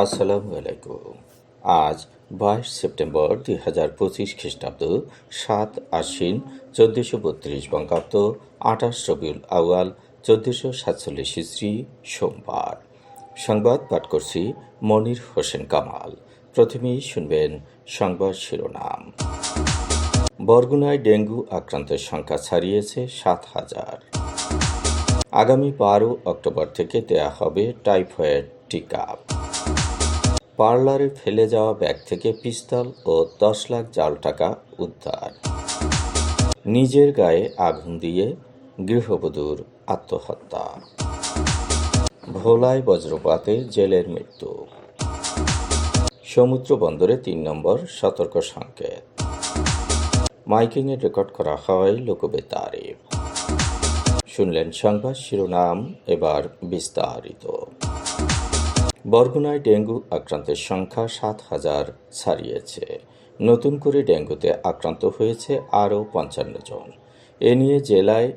আসসালামু আলাইকুম। আজ বাইশ সেপ্টেম্বর দুই হাজার পঁচিশ খ্রিস্টাব্দ, সাত আশ্বিন, চোদ্দশো বত্রিশ বঙ্গাব্দ, আঠাশ রবিউল আউয়াল, চোদ্দশো সাতচল্লিশ ইসরি সোমবার। সংবাদ পাঠ করছি মনির হোসেন কামাল। প্রথমেই শুনবেন সংবাদ শিরোনাম। বরগুনায় ডেঙ্গু আক্রান্তের সংখ্যা ছাড়িয়েছে সাত হাজার। আগামী বারো অক্টোবর থেকে দেয়া হবে টাইফয়েড টিকা। পার্লারে ফেলে যাওয়া ব্যাগ থেকে পিস্তল ও দশ লাখ জাল টাকা উদ্ধার। নিজের গায়ে আগুন দিয়ে গৃহবধূর আত্মহত্যা। ভোলায় বজ্রপাতে জেলের মৃত্যু। সমুদ্র বন্দরে তিন নম্বর সতর্ক সংকেত। মাইকিংয়ে রেকর্ড করা হয় লোকবেতারে শুনলেন সংবাদ শিরোনাম এবার বিস্তারিত। বরগুনায় ডেঙ্গু আক্রান্তের সংখ্যা সাত হাজার ছাড়িয়েছে। নতুন করে ডেঙ্গুতে আক্রান্ত হয়েছে আরও পঞ্চান্ন জন। এ নিয়ে জেলায়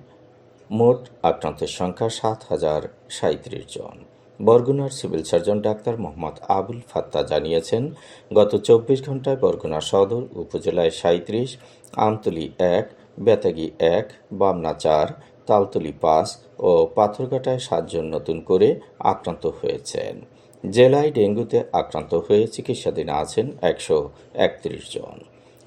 মোট আক্রান্তের সংখ্যা সাত হাজার সাঁত্রিশ জন। বরগুনার civil surgeon doctor Mohammad Abul Fatta জানিয়েছেন, গত চব্বিশ ঘন্টায় বরগুনা সদর উপজেলায় সাঁত্রিশ আমতলি এক, বেতাগি এক, বামনা চার, তালতলি পাঁচ ও পাথরঘাটায় সাতজন নতুন করে আক্রান্ত হয়েছেন। জেলায় ডেঙ্গুতে আক্রান্ত হয়ে চিকিৎসাধীন আছেন একশো একত্রিশ জন।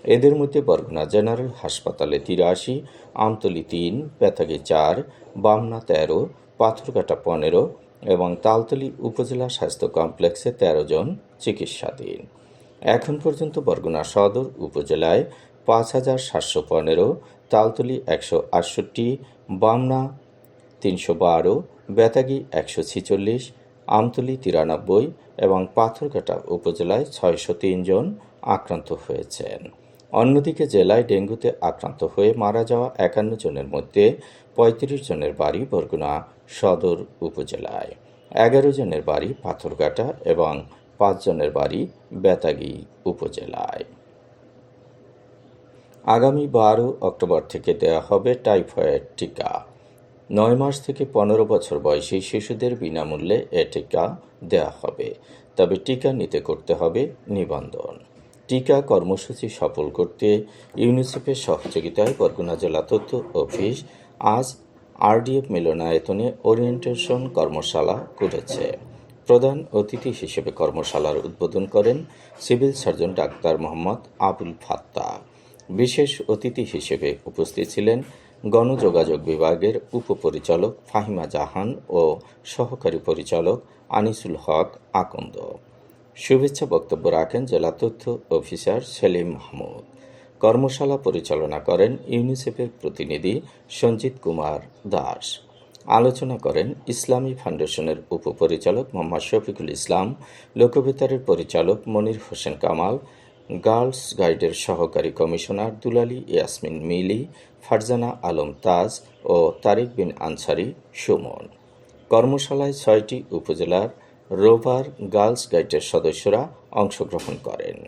এদের মধ্যে বরগুনা জেনারেল হাসপাতালে তিরাশি, আমতলি তিন বেতাগি চার, বামনা তেরো, পাথরঘাটা পনেরো এবং তালতলি উপজেলা স্বাস্থ্য কমপ্লেক্সে তেরো জন চিকিৎসাধীন। এখন পর্যন্ত বরগুনা সদর উপজেলায় পাঁচ হাজার সাতশো পনেরো, তালতলি একশো আটষট্টি, বামনা তিনশো বারো, বেতাগি একশো ছিচল্লিশ আমতলি তিরানব্বই এবং পাথরঘাটা উপজেলায় ছয়শো জন আক্রান্ত হয়েছেন। অন্যদিকে জেলায় ডেঙ্গুতে আক্রান্ত হয়ে মারা যাওয়া একান্ন জনের মধ্যে পঁয়ত্রিশ জনের বাড়ি বরগুনা সদর উপজেলায়, এগারো জনের বাড়ি পাথরঘাটা এবং পাঁচ জনের বাড়ি বেতাগি উপজেলায়। আগামী বারো অক্টোবর থেকে দেওয়া হবে টাইফয়েড টিকা। নয় মাস থেকে পনেরো বছর বয়সী শিশুদের বিনামূল্যে এ টিকা দেওয়া হবে। তবে টিকা নিতে করতে হবে নিবন্ধন। টিকা কর্মসূচি সফল করতে ইউনিসেফের সহযোগিতায় বরগুনা জেলা তথ্য অফিস আজ আরডিএফ মিলনায়তনে ওরিয়েন্টেশন কর্মশালা করেছে। প্রধান অতিথি হিসেবে কর্মশালার উদ্বোধন করেন civil surgeon doctor Mohammad Abul Fatta. বিশেষ অতিথি হিসেবে উপস্থিত ছিলেন গণযোগাযোগ বিভাগের উপপরিচালক ফাহিমা জাহান ও সহকারী পরিচালক আনিসুল হক আকন্দ। শুভেচ্ছা বক্তব্য রাখেন জেলা তথ্য অফিসার সেলিম মাহমুদ। কর্মশালা পরিচালনা করেন ইউনিসেফের প্রতিনিধি সঞ্জিত কুমার দাস। আলোচনা করেন ইসলামী ফাউন্ডেশনের উপপরিচালক মোহাম্মদ শফিকুল ইসলাম লোকবেতারের পরিচালক মনির হোসেন কামাল গার্লস গাইডের সহকারী কমিশনার দুলালী ইয়াসমিন মিলি, ফারজানা আলম তাজ ও তারিক বিন আনসারি সুমন। কর্মশালায় ছয়টি উপজেলার রোভার গার্লস গাইডের সদস্যরা অংশগ্রহণ করেন।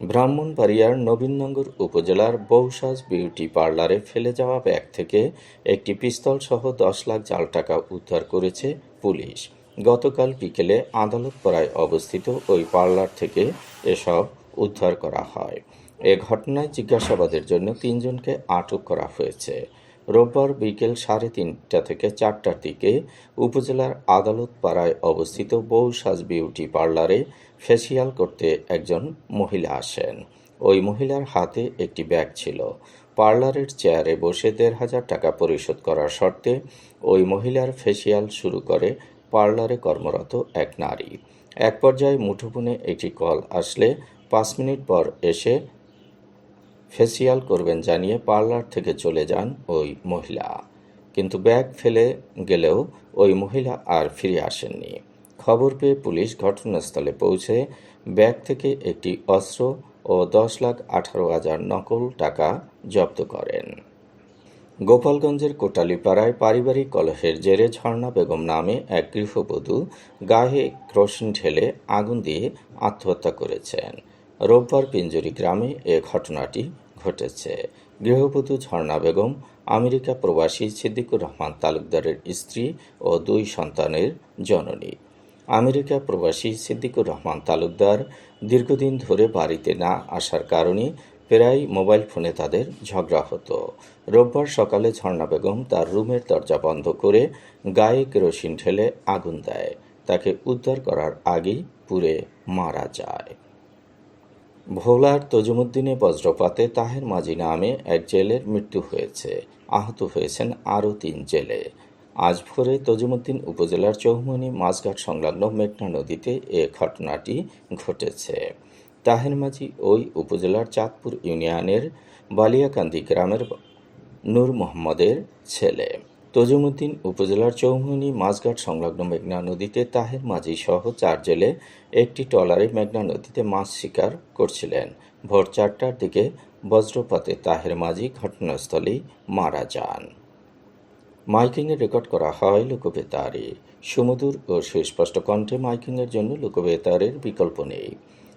ব্রাহ্মণবাড়িয়ার নবীনগর উপজেলার বৌসাজ বিউটি পার্লারে ফেলে যাওয়া ব্যাগ থেকে একটি পিস্তল সহ দশ লাখ জাল টাকা উদ্ধার করেছে পুলিশ। গতকাল বিকেলে আদালত পাড়ায় অবস্থিত ওই পার্লার থেকে এসব উদ্ধার করা হয়। এ ঘটনায় জিজ্ঞাসাবাদের জন্য তিনজনকে আটক করা হয়েছে। রোববার বিকেল সাড়ে তিনটা থেকে চারটার দিকে উপজেলার আদালত পাড়ায় অবস্থিত বউ সাজ বিউটি পার্লারে ফেসিয়াল করতে একজন মহিলা আসেন। ওই মহিলার হাতে একটি ব্যাগ ছিল। পার্লারের চেয়ারে বসে দেড় হাজার টাকা পরিশোধ করার শর্তে ওই মহিলার ফেসিয়াল শুরু করে পার্লারে কর্মরত এক নারী। এক পর্যায়ে মুঠোফোনে একটি কল আসলে পাঁচ মিনিট পর এসে ফেসিয়াল করবেন জানিয়ে পার্লার থেকে চলে যান ওই মহিলা। কিন্তু ব্যাগ ফেলে গেলেও ওই মহিলা আর ফিরে আসেননি। খবর পেয়ে পুলিশ ঘটনাস্থলে পৌঁছে ব্যাগ থেকে একটি অস্ত্র ও দশ লাখ আঠারো হাজার নকল টাকা জব্দ করেন। গোপালগঞ্জের কোটালীপাড়ায় পারিবারিক কলহের জেরে ঝর্ণা বেগম নামে এক গৃহবধূ গায়ে ক্রোশন ঢেলে আগুন দিয়ে আত্মহত্যা করেছেন। রোববার পিঞ্জুরি গ্রামে এ ঘটনাটি ঘটেছে। গৃহবধূ ঝর্ণা বেগম আমেরিকা প্রবাসী সিদ্দিকুর রহমান তালুকদারের স্ত্রী ও দুই সন্তানের জননী। আমেরিকা প্রবাসী সিদ্দিকুর রহমান তালুকদার দীর্ঘদিন ধরে বাড়িতে না আসার কারণে প্রায় মোবাইল ফোনে তাদের ঝগড়া হতো। রোববার সকালে ঝর্ণা বেগম তার রুমের দরজা বন্ধ করে গায়ে কেরোসিন ঢেলে আগুন দেয়। তাকে উদ্ধার করার আগেই পুড়ে মারা যায়। ভোলার তজুমুদ্দিনে বজ্রপাতে তাহের মাঝি নামে এক জেলের মৃত্যু হয়েছে। আহত হয়েছেন আরও তিন জেলে। আজ ভোরে তজুমুদ্দিন উপজেলার চৌমনি মাছঘাট সংলগ্ন মেঘনা নদীতে এ ঘটনাটি ঘটেছে। তাহের মাঝি ওই উপজেলার চাঁদপুর ইউনিয়নের বালিয়াকান্দি গ্রামের নূর মোহাম্মদের ছেলে। তজুমুদ্দিন উপজেলার চৌমুহনী মাছঘাট সংলগ্ন মেঘনা নদীতে তাহের মাঝি সহ চার জেলে একটি ট্রলারে মেঘনা নদীতে মাছ শিকার করছিলেন। ভোর চারটার দিকে বজ্রপাতে তাহের মাঝি ঘটনাস্থলেই মারা যান। মাইকিংয়ে রেকর্ড করা হয় লোকবেতারে। সুমধুর ও সুস্পষ্ট কণ্ঠে মাইকিংয়ের জন্য লোকবেতারের বিকল্প নেই।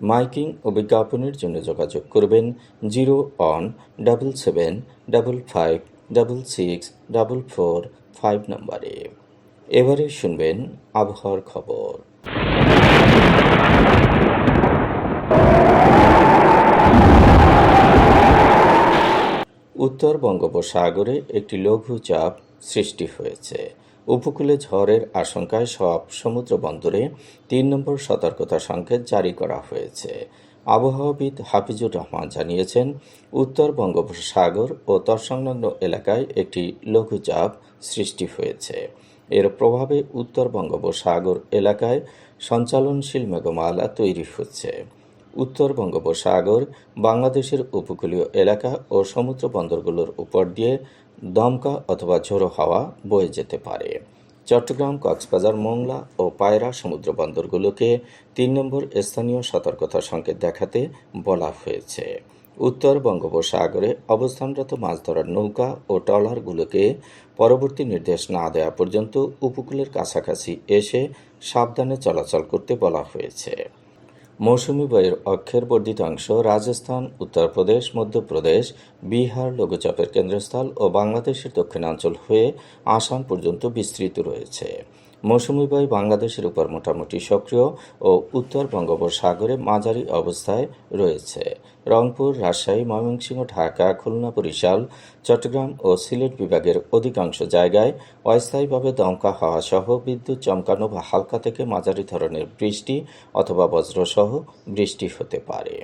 মাইকিং ও বিজ্ঞাপনের জন্য যোগাযোগ করবেন zero one double seven double five double six double four five নম্বরে। এবারে শুনবেন আবহাওয়ার খবর। উত্তর বঙ্গোপসাগরে একটি লঘুচাপ সৃষ্টি হয়েছে। উপকূলে ঝড়ের আশঙ্কায় সব সমুদ্র বন্দরে তিন নম্বর সতর্কতা সংকেত জারি করা হয়েছে। আবহাওয়াবিদ হাফিজুর রহমান জানিয়েছেন, উত্তর বঙ্গোপসাগর ও তৎসংলগ্ন এলাকায় একটি লঘুচাপ সৃষ্টি হয়েছে। এর প্রভাবে উত্তর বঙ্গোপসাগর এলাকায় সঞ্চালনশীল মেঘমালা তৈরি হচ্ছে। উত্তর বঙ্গোপসাগর বাংলাদেশের উপকূলীয় এলাকা ও সমুদ্র বন্দরগুলোর উপর দিয়ে দমকা অথবা ঝোড়ো হাওয়া বয়ে যেতে পারে। চট্টগ্রাম, কক্সবাজার, মোংলা ও পায়রা সমুদ্র বন্দরগুলোকে তিন নম্বর স্থানীয় সতর্কতা সংকেত দেখাতে বলা হয়েছে। উত্তর বঙ্গোপসাগরে অবস্থানরত মাছ ধরার নৌকা ও ট্রলারগুলোকে পরবর্তী নির্দেশ না দেওয়া পর্যন্ত উপকূলের কাছাকাছি এসে সাবধানে চলাচল করতে বলা হয়েছে। মৌসুমি বায়ুর অক্ষের বর্ধিত অংশ রাজস্থান, উত্তরপ্রদেশ, মধ্যপ্রদেশ, বিহার লঘুচাপের কেন্দ্রস্থল ও বাংলাদেশের দক্ষিণাঞ্চল হয়ে আসাম পর্যন্ত বিস্তৃত রয়েছে। মৌসুমি বায়ু বাংলাদেশের উপর মোটামুটি সক্রিয় ও উত্তর বঙ্গোপসাগরে মাঝারি অবস্থায় রয়েছে। রংপুর, রাজশাহী, ময়মনসিংহ, ঢাকা, খুলনা, বরিশাল, চট্টগ্রাম ও সিলেট বিভাগের অধিকাংশ জায়গায় অস্থায়ীভাবে দমকা হাওয়া সহ বিদ্যুৎ চমকানো বা হালকা থেকে মাঝারি ধরনের বৃষ্টি অথবা বজ্রসহ বৃষ্টি হতে পারে।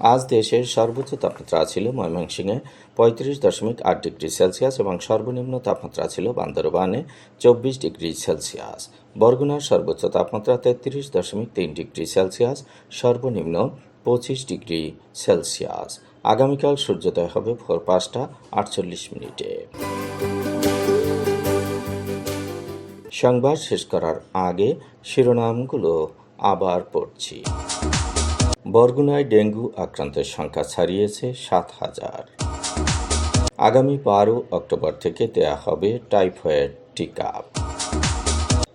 আজ দেশের সর্বোচ্চ তাপমাত্রা ছিল ময়মনসিংহে পঁয়ত্রিশ দশমিক আট ডিগ্রি সেলসিয়াস এবং সর্বনিম্ন তাপমাত্রা ছিল বান্দরবানে চব্বিশ ডিগ্রি সেলসিয়াস। বরগুনার সর্বোচ্চ তাপমাত্রা তেত্রিশ দশমিক তিন ডিগ্রি সেলসিয়াস, সর্বনিম্ন পঁচিশ ডিগ্রি সেলসিয়াস। আগামীকাল সূর্যোদয় হবে ভোর পাঁচটা আটচল্লিশ মিনিটে। সংবাদ শেষ করার আগে শিরোনামগুলো আবার পড়ছি। বরগুনায় ডেঙ্গু আক্রান্তের সংখ্যা ছাড়িয়েছে সাত হাজার। আগামী বারো অক্টোবর থেকে দেয়া হবে টাইফয়েড টিকা।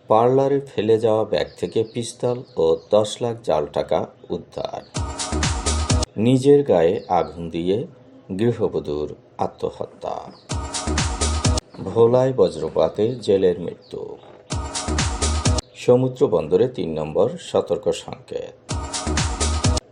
পার্লারে ফেলে যাওয়া ব্যাগ থেকে পিস্তল ও দশ লাখ জাল টাকা উদ্ধার। নিজের গায়ে আগুন দিয়ে গৃহবধূর আত্মহত্যা। ভোলায় বজ্রপাতে জেলের মৃত্যু। সমুদ্র বন্দরে তিন নম্বর সতর্ক সংকেত।